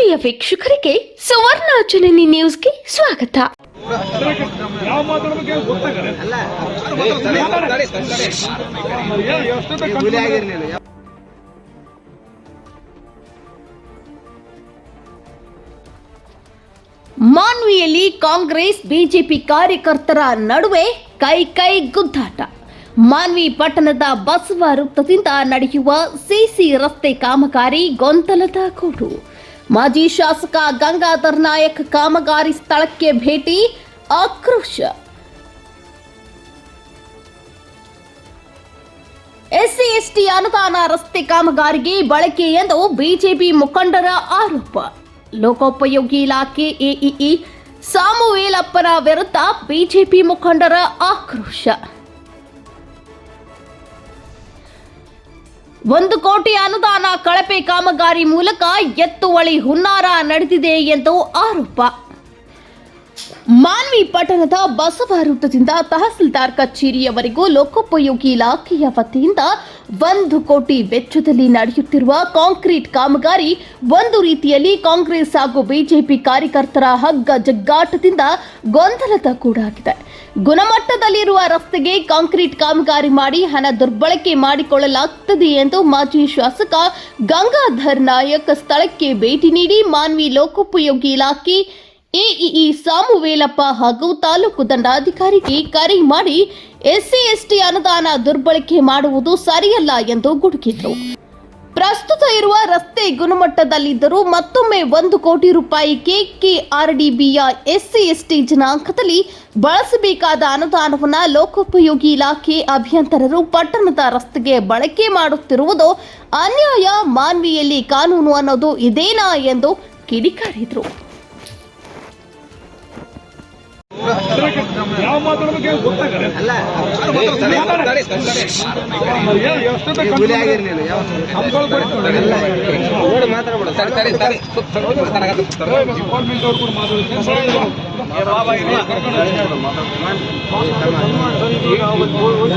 ಆತ್ಮೀಯ ವೀಕ್ಷಕರಿಗೆ ಸುವರ್ಣ ಜನನಿ ನ್ಯೂಸ್ಗೆ ಸ್ವಾಗತ. ಮಾನ್ವಿಯಲ್ಲಿ ಕಾಂಗ್ರೆಸ್, ಬಿಜೆಪಿ ಕಾರ್ಯಕರ್ತರ ನಡುವೆ ಕೈ ಕೈ ಗುದ್ದಾಟ. ಮಾನ್ವಿ ಪಟ್ಟಣದ ಬಸವ ವೃತ್ತದಿಂದ ನಡೆಯುವ ಸಿಸಿ ರಸ್ತೆ ಕಾಮಗಾರಿ ಗೊಂದಲದ ಕೂಡು ಮಾಜಿ ಶಾಸಕ ಗಂಗಾಧರ್ ನಾಯಕ್ ಕಾಮಗಾರಿ ಸ್ಥಳಕ್ಕೆ ಭೇಟಿ, ಆಕ್ರೋಶ. ಎಸ್ಸಿ, ಎಸ್ಟಿ ಅನುದಾನ ರಸ್ತೆ ಕಾಮಗಾರಿಗೆ ಬಳಕೆ ಎಂದು ಬಿಜೆಪಿ ಮುಖಂಡರ ಆರೋಪ. ಲೋಕೋಪಯೋಗಿ ಇಲಾಖೆ, ಎಇಇ, ಸಾಮುವೇಲಪ್ಪನ ವಿರುದ್ಧ ಬಿಜೆಪಿ ಮುಖಂಡರ ಆಕ್ರೋಶ. ಒಂದು ಕೋಟಿ ಅನುದಾನ ಕಳಪೆ ಕಾಮಗಾರಿ ಮೂಲಕ ಎತ್ತುವಳಿ ಹುನ್ನಾರ ನಡೆದಿದೆ ಎಂದು ಆರೋಪ. ಮಾನ್ವಿ ಪಟ್ಟಣದ ಬಸವ ವೃತ್ತದಿಂದ ತಹಸೀಲ್ದಾರ್ ಕಚೇರಿಯವರೆಗೂ ಲೋಕೋಪಯೋಗಿ ಇಲಾಖೆಯ ವತಿಯಿಂದ ಒಂದು ಕೋಟಿ ವೆಚ್ಚದಲ್ಲಿ ನಡೆಯುತ್ತಿರುವ ಕಾಂಕ್ರೀಟ್ ಕಾಮಗಾರಿ ಒಂದು ರೀತಿಯಲ್ಲಿ ಕಾಂಗ್ರೆಸ್ ಹಾಗೂ ಬಿಜೆಪಿ ಕಾರ್ಯಕರ್ತರ ಹಗ್ಗ ಜಗ್ಗಾಟದಿಂದ ಗೊಂದಲದ ಕೂಡಾಗಿದೆ ಗುಣಮಟ್ಟದಲ್ಲಿರುವ ರಸ್ತೆಗೆ ಕಾಂಕ್ರೀಟ್ ಕಾಮಗಾರಿ ಮಾಡಿ ಹಣ ದುರ್ಬಳಕೆ ಮಾಡಿಕೊಳ್ಳಲಾಗುತ್ತದೆ ಎಂದು ಮಾಜಿ ಶಾಸಕ ಗಂಗಾಧರ್ ನಾಯಕ್ ಸ್ಥಳಕ್ಕೆ ಭೇಟಿ ನೀಡಿ ಮಾನ್ವಿ ಲೋಕೋಪಯೋಗಿ ಇಲಾಖೆ ಎಇಇ ಸಾಮುವೇಲಪ್ಪ ಹಾಗೂ ತಾಲೂಕು ದಂಡಾಧಿಕಾರಿಗೆ ಕರೆ ಮಾಡಿ ಎಸ್ಸಿ ಎಸ್ಟಿ ಅನುದಾನ ದುರ್ಬಳಕೆ ಮಾಡುವುದು ಸರಿಯಲ್ಲ ಎಂದು ಗುಡುಕಿದ್ರು. ಪ್ರಸ್ತುತ ಇರುವ ರಸ್ತೆ ಗುಣಮಟ್ಟದಲ್ಲಿದ್ದರೂ ಮತ್ತೊಮ್ಮೆ ಒಂದು ಕೋಟಿ ರೂಪಾಯಿ ಕೆಕೆಆರ್ಡಿಬಿಯ ಎಸ್ಸಿ ಎಸ್ಟಿ ಜನಾಂಕದಲ್ಲಿ ಬಳಸಬೇಕಾದ ಅನುದಾನವನ್ನು ಲೋಕೋಪಯೋಗಿ ಇಲಾಖೆ ಅಭಿಯಂತರರು ಪಟ್ಟಣದ ರಸ್ತೆಗೆ ಬಳಕೆ ಮಾಡುತ್ತಿರುವುದು ಅನ್ಯಾಯ, ಮಾನ್ವಿಯಲ್ಲಿ ಕಾನೂನು ಅನ್ನೋದು ಇದೇನಾ ಎಂದು ಕಿಡಿಕಾರಿದ್ರು. ಯಾವ ಮಾತಾಡ್ಬೇಕು ಗೊತ್ತಾಗಲ್ಲ. ಡಿಪಾರ್ಟ್ಮೆಂಟ್ ಅವ್ರು ಕೂಡ ಹೌದು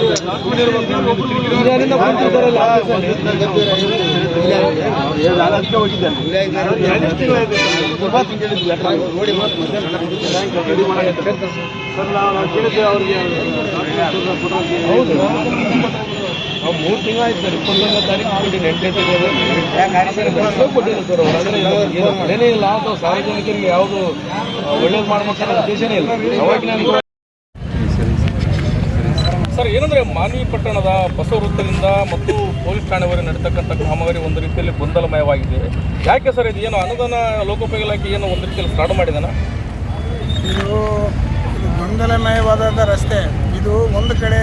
ಮೂರು ತಿಂಗಳಾಯ್ತು ಸರ್, ಇಪ್ಪತ್ತೊಂದನೇ ತಾರೀಕು ಕೊಟ್ಟಿದ್ದೀನಿ ಎಂಟನೇ ಕೊಟ್ಟಿದ್ದೀನಿ ಸರ್ ಏನು ಇಲ್ಲ ಅಥವಾ ಸಾರ್ವಜನಿಕರಿಗೆ ಯಾವುದು ಒಳ್ಳೇದು ಮಾಡ್ಬೇಕನ್ನೋ ಉದ್ದೇಶನೇ ಇಲ್ಲ. ಅವಾಗ ಸರ್, ಏನಂದ್ರೆ ಮಾನವಿ ಪಟ್ಟಣದ ಬಸವ ವೃತ್ತದಿಂದ ಮತ್ತು ಪೊಲೀಸ್ ಠಾಣೆವರೆಗೆ ನಡೀತಕ್ಕಂಥ ಕಾಮಗಾರಿ ಒಂದು ರೀತಿಯಲ್ಲಿ ಗೊಂದಲಮಯವಾಗಿದೆ. ಯಾಕೆ ಸರ್ ಇದು? ಏನು ಅನುದಾನ, ಲೋಕೋಪಯೋಗಿ ಇಲಾಖೆ ಏನು ಒಂದು ರೀತಿಯಲ್ಲಿ ಸ್ಟಾರ್ಟ್ ಮಾಡಿದಾನ? ಇದು ಗೊಂದಲಮಯವಾದಂಥ ಗೊಂದಲಮಯವಾದ ರಸ್ತೆ. ಇದು ಒಂದು ಕಡೆ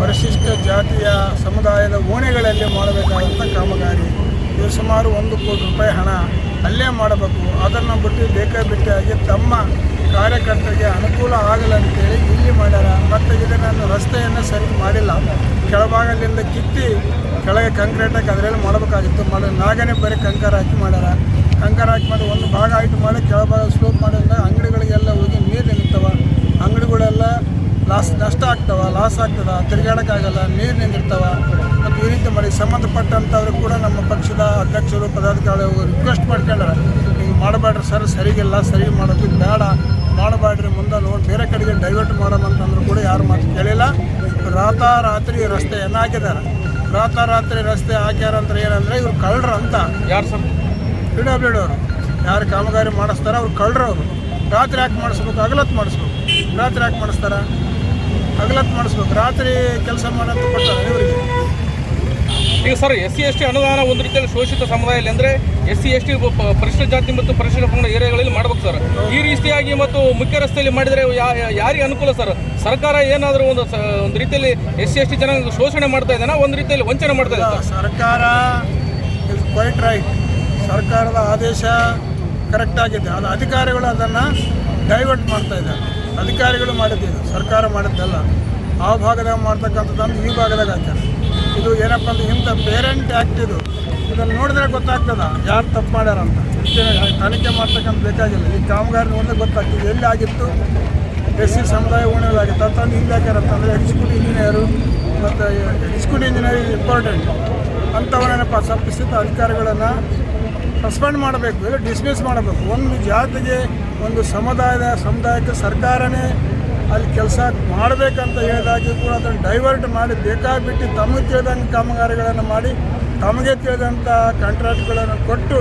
ಪರಿಶಿಷ್ಟ ಜಾತಿಯ ಸಮುದಾಯದ ಓಣೆಗಳಲ್ಲಿ ಮಾಡಬೇಕಾದಂಥ ಕಾಮಗಾರಿ. ಇದು ಸುಮಾರು ಒಂದು ಕೋಟಿ ರೂಪಾಯಿ ಹಣ ಅಲ್ಲೇ ಮಾಡಬೇಕು. ಅದನ್ನು ಬಿಟ್ಟು ಬೇಕಾಬಿಟ್ಟಿಯಾಗಿ ತಮ್ಮ ಕಾರ್ಯಕರ್ತರಿಗೆ ಅನುಕೂಲ ಆಗಲಂತೇಳಿ ಇಲ್ಲಿ ಮಾಡ್ಯಾರ. ಮತ್ತು ಇದನ್ನು ರಸ್ತೆಯನ್ನು ಸರಿ ಮಾಡಿಲ್ಲ. ಕೆಳಭಾಗದಿಂದ ಕಿತ್ತಿ ಕೆಳಗೆ ಕಂಕ್ರೀಟ್ ಹಾಕಿ ಅದರಲ್ಲಿ ಮಾಡಬೇಕಾಗಿತ್ತು. ಮಾಡಿ ನಾಗನೇ ಬರೀ ಕಂಕರ್ ಹಾಕಿ ಮಾಡ್ಯಾರ. ಕಂಕರ್ ಹಾಕಿ ಮಾಡಿ ಒಂದು ಭಾಗ ಆಯ್ತು ಮಾಡಿ ಕೆಳಭಾಗ ಸ್ಲೋಪ್ ಮಾಡಿದ್ರೆ ಅಂಗಡಿಗಳಿಗೆಲ್ಲ ಹೋಗಿ ನೀರು ನಿಂತವ. ಅಂಗಡಿಗಳೆಲ್ಲ ಲಾಸ್ ನಷ್ಟ ಆಗ್ತವ ಲಾಸ್ ಆಗ್ತದ, ತಿರುಗಾಡೋಕ್ಕಾಗಲ್ಲ, ನೀರು ನಿಂತಿರ್ತವೆ ಮತ್ತು ಈ ರೀತಿ ಮಾಡಿ ಸಂಬಂಧಪಟ್ಟಂಥವ್ರು ಕೂಡ ನಮ್ಮ ಪಕ್ಷದ ಅಧ್ಯಕ್ಷರು, ಪದಾಧಿಕಾರಿಗಳು ರಿಕ್ವೆಸ್ಟ್ ಮಾಡ್ಕೊಂಡಾರ. ಹಿಂಗೆ ಮಾಡಬೇಡ್ರಿ ಸರ್, ಸರಿಗಿಲ್ಲ, ಸರಿ ಮಾಡೋದು ಬೇಡ. ಮಾಡಬೇಡ್ರಿ ಮುಂದೆ ನೋಡಿ ಬೇರೆ ಕಡೆಗೆ ಡೈವರ್ಟ್ ಮಾಡೋಮಂತಂದ್ರು ಕೂಡ ಯಾರು ಮಾತು ಕೇಳಿಲ್ಲ. ರಾತಾರಾತ್ರಿ ರಸ್ತೆ ಹಾಕಿದ್ದಾರೆ. ರಾತಾರಾತ್ರಿ ರಸ್ತೆ ಹಾಕ್ಯಾರ ಅಂದ್ರೆ ಏನಂದ್ರೆ ಇವ್ರು ಕಳ್ಳರು ಅಂತ. ಯಾರು ಸರ್? ಪಿ ಡಬ್ಲ್ಯೂ ಡಿ ಅವರು. ಯಾರು ಕಾಮಗಾರಿ ಮಾಡಿಸ್ತಾರ ಅವ್ರು ಕಳ್ಳರು ಅವರು. ರಾತ್ರಿ ಯಾಕೆ ಮಾಡಿಸ್ಬೇಕು? ಹಗಲತ್ತು ಮಾಡಿಸ್ಬೇಕು. ರಾತ್ರಿ ಯಾಕೆ ಮಾಡಿಸ್ತಾರ? ಹಗಲತ್ತು ಮಾಡಿಸ್ಬೇಕು. ರಾತ್ರಿ ಕೆಲಸ ಮಾಡೋದು ಕೊಡ್ತಾರೆ ಇವರಿಗೆ. ಈಗ sir S C S T ಅನುದಾನ ಒಂದು ರೀತಿಯಲ್ಲಿ ಶೋಷಿತ ಸಮುದಾಯದಲ್ಲಿ ಅಂದರೆ ಎಸ್ ಸಿ ಎಸ್ ಟಿ ಪರಿಶಿಷ್ಟ ಜಾತಿ ಮತ್ತು ಪರಿಶಿಷ್ಟ ಪಂಗಡ ಏರಿಯಾಗಳಲ್ಲಿ ಮಾಡ್ಬೇಕು ಸರ್. ಈ ರೀತಿಯಾಗಿ ಮತ್ತು ಮುಖ್ಯ ರಸ್ತೆಯಲ್ಲಿ ಮಾಡಿದರೆ ಯಾರಿಗೆ ಅನುಕೂಲ ಸರ್? ಸರ್ಕಾರ ಏನಾದರೂ ಒಂದು ಒಂದು ರೀತಿಯಲ್ಲಿ ಎಸ್ ಸಿ ಎಸ್ ಟಿ ಜನ ಶೋಷಣೆ ಮಾಡ್ತಾ ಇದ್ದಾನ? ಒಂದು ರೀತಿಯಲ್ಲಿ ವಂಚನೆ ಮಾಡ್ತಾ ಇದೆ ಸರ್? ಸರ್ಕಾರ ಇಸ್ ಕ್ವೈಟ್ ರೈಟ್ ಸರ್ಕಾರದ ಆದೇಶ ಕರೆಕ್ಟ್ ಆಗಿದೆ. ಅದು ಅಧಿಕಾರಿಗಳು ಅದನ್ನು ಡೈವರ್ಟ್ ಮಾಡ್ತಾ ಇದ್ದಾರೆ. ಅಧಿಕಾರಿಗಳು ಮಾಡಿದ್ದೀವಿ ಸರ್ಕಾರ ಮಾಡಿದ್ದಲ್ಲ. ಆ ಭಾಗದಾಗ ಮಾಡ್ತಕ್ಕಂಥದ್ದು ಈ ಭಾಗದಾಗ ಹಾಕ್ತಾರೆ ಇದು ಏನಪ್ಪ ಅಂದ್ರೆ ಹಿಂದೆ ಪೇರೆಂಟ್ ಆ್ಯಕ್ಟ್ ಇದು. ಇದನ್ನು ನೋಡಿದ್ರೆ ಗೊತ್ತಾಗ್ತದ. ಯಾರು ತಪ್ಪು ಮಾಡ್ಯಾರ ಅಂತ ತನಿಖೆ ಮಾಡ್ತಕ್ಕಂಥ ಬೇಕಾಗಿಲ್ಲ. ಈ ಕಾಮಗಾರಿ ನೋಡಿದ್ರೆ ಗೊತ್ತಾಗ್ತದೆ. ಎಲ್ಲಿ ಆಗಿತ್ತು? ಎಸ್ ಸಿ ಸಮುದಾಯ ಉಣಲಾಗಿತ್ತು ಅಂತಂದು ಹಿಂದೆ ಹಾಕ್ಯಾರ ಅಂತಂದರೆ ಎಕ್ಸಿಕ್ಯೂಟಿವ್ ಇಂಜಿನಿಯರು ಮತ್ತು ಎಕ್ಸಿಕ್ಯೂಟಿವ್ ಇಂಜಿನಿಯರಿಂಗ್ ಇಂಪಾರ್ಟೆಂಟ್ ಅಂಥವನ್ನೇನಪ್ಪ ಸಪ್ಪಿಸಿದ ಅಧಿಕಾರಿಗಳನ್ನು ಸಸ್ಪೆಂಡ್ ಮಾಡಬೇಕು. ಡಿಸ್ಮಿಸ್ ಮಾಡಬೇಕು. ಒಂದು ಜಾತಿಗೆ, ಒಂದು ಸಮುದಾಯದ, ಸಮುದಾಯಕ್ಕೆ ಸರ್ಕಾರನೇ ಅಲ್ಲಿ ಕೆಲಸ ಮಾಡಬೇಕಂತ ಹೇಳಿದಾಗ ಕೂಡ ಅದನ್ನು ಡೈವರ್ಟ್ ಮಾಡಿ ಬೇಕಾಗಿಬಿಟ್ಟು ತಮಗೆ ತಿಳಿದಂಗೆ ಕಾಮಗಾರಿಗಳನ್ನು ಮಾಡಿ ತಮಗೆ ತಿಳಿದಂಥ ಕಾಂಟ್ರಾಕ್ಟ್ಗಳನ್ನು ಕೊಟ್ಟು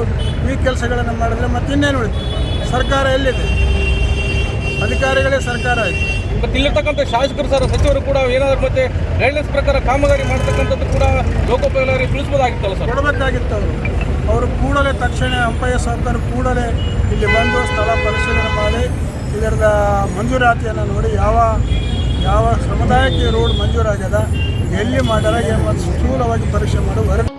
ಈ ಕೆಲಸಗಳನ್ನು ಮಾಡಿದ್ರೆ ಮತ್ತೆ ಇನ್ನೇನು ಉಳಿತು? ಸರ್ಕಾರ ಎಲ್ಲಿದೆ? ಅಧಿಕಾರಿಗಳೇ ಸರ್ಕಾರ ಆಯಿತು. ಮತ್ತೆ ಇಲ್ಲಿರ್ತಕ್ಕಂಥ ಶಾಸಕರು ಸರ್ ಸಚಿವರು ಕೂಡ ಏನಾದರೂ ಮತ್ತೆ ಗೈಡ್ಲೈನ್ಸ್ ಪ್ರಕಾರ ಕಾಮಗಾರಿ ಮಾಡ್ತಕ್ಕಂಥದ್ದು ಕೂಡ ಲೋಕೋಪಯೋಗಿ ತಿಳಿಸ್ಬೋದಾಗಿತ್ತಲ್ಲ ಸರ್? ಕೊಡಬೇಕಾಗಿತ್ತು ಅವರು. ಅವರು ಕೂಡಲೇ ತಕ್ಷಣ ಅಂಪಯ್ಯ ಸರ್ಕಾರ ಕೂಡಲೇ ಇಲ್ಲಿ ಬಂದು ಸ್ಥಳ ಪರಿಶೀಲನೆ ಮಾಡಿ ಇದರದ ಮಂಜೂರಾತಿಯನ್ನು ನೋಡಿ ಯಾವ ಯಾವ ಸಮುದಾಯಕ್ಕೆ ರೋಡ್ ಮಂಜೂರಾಗ್ಯದ, ಎಲ್ಲಿ ಮಾಡ್ಯಾರ ಮತ್ತು ಸ್ಥೂಲವಾಗಿ ಪರೀಕ್ಷೆ ಮಾಡಿ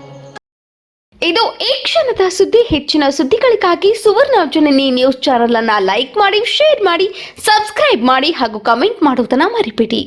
ಇದು ಈ ಕ್ಷಣದ ಸುದ್ದಿ. ಹೆಚ್ಚಿನ ಸುದ್ದಿಗಳಿಗಾಗಿ ಸುವರ್ಣ ಜನನಿ ನ್ಯೂಸ್ ಚಾನೆಲ್ ಅನ್ನ ಲೈಕ್ ಮಾಡಿ ಶೇರ್ ಮಾಡಿ ಸಬ್ಸ್ಕ್ರೈಬ್ ಮಾಡಿ ಹಾಗೂ ಕಮೆಂಟ್ ಮಾಡುವುದನ್ನ ಮರಿಬೇಡಿ.